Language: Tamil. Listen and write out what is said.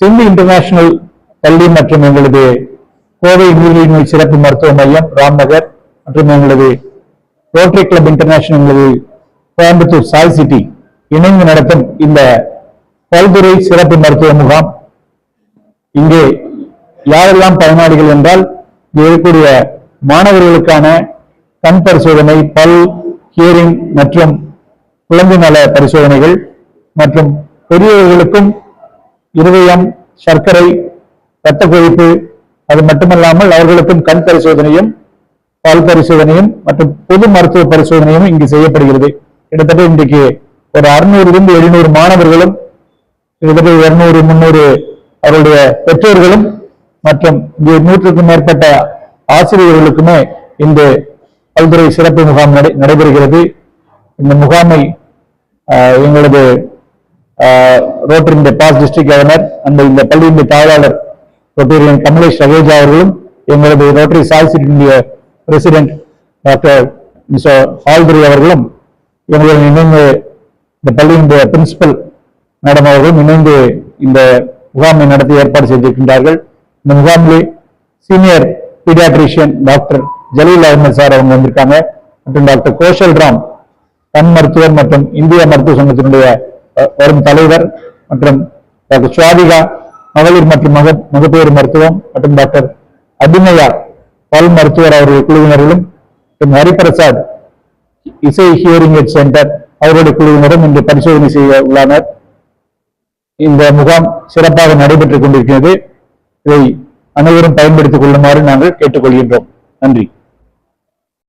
சிந்து இன்டர்நேஷனல் பள்ளி மற்றும் எங்களது கோவை நீரிழிவு நோய் சிறப்பு மருத்துவ மையம் ராம்நகர் மற்றும் எங்களது ரோட்டரி கிளப் இன்டர்நேஷனல் எங்களது கோயம்புத்தூர் சாய் சிட்டி இணைந்து நடத்தும் இந்த பல்துறை சிறப்பு மருத்துவ முகாம். இங்கே யாரெல்லாம் பயனாளிகள் என்றால் இருக்கக்கூடிய மாணவர்களுக்கான கண் பரிசோதனை பல் ஹியரிங் மற்றும் குழந்தை நல பரிசோதனைகள் மற்றும் பெரியவர்களுக்கும் இருதயம் சர்க்கரை இரத்த கொதிப்பு அது மட்டுமல்லாமல் அவர்களுக்கும் கண் பரிசோதனையும் பால் பரிசோதனையும் மற்றும் பொது மருத்துவ பரிசோதனையும் இங்கு செய்யப்படுகிறது. கிட்டத்தட்ட இன்றைக்கு ஒரு அறுநூறிலிருந்து எழுநூறு மாணவர்களும் கிட்டத்தட்ட இருநூறு முன்னூறு அவருடைய பெற்றோர்களும் மற்றும் நூற்றுக்கும் மேற்பட்ட ஆசிரியர்களுக்குமே இந்த பல்துறை சிறப்பு முகாம் நடை- நடைபெறுகிறது. இந்த முகாமை எங்களது ரோட்டரி பாஸ் டிஸ்ட்ரிக்ட் கவர்னர் அந்த இந்த பள்ளியின் தாளாளர் ரொட்டேரியன் கமலேஷ் சகோஜா அவர்களும் எங்களது rotary vice president doctor mister ஹால்துரி அவர்களும் எங்களுடன் இணைந்து இந்த பள்ளியினுடைய பிரின்சிபல் மேடம் அவர்களும் இணைந்து இந்த முகாமை நடத்தி ஏற்பாடு செய்திருக்கின்றார்கள். இந்த முகாமிலே senior paediatrician doctor Jaleel Ahmed sir அவங்க வந்திருக்காங்க. மற்றும் டாக்டர் கோஷல் ராம் கண் மருத்துவர் மற்றும் இந்திய மருத்துவ சங்கத்தினுடைய வரும் தலைவர் மற்றும் டாக்டர் சுவாதிகா மகளிர் மற்றும் மக மகப்பேறு மருத்துவம் மற்றும் டாக்டர் அபிநயார் பல் மருத்துவர் அவருடைய குழுவினர்களும் மற்றும் ஹரிபிரசாத் இசை ஹியரிங் எட் சென்டர் அவருடைய குழுவினரும் இன்று பரிசோதனை செய்ய உள்ளனர். இந்த முகாம் சிறப்பாக நடைபெற்றுக் கொண்டிருக்கிறது. இதை அனைவரும் பயன்படுத்திக் கொள்ளுமாறு நாங்கள் கேட்டுக்கொள்கின்றோம். நன்றி.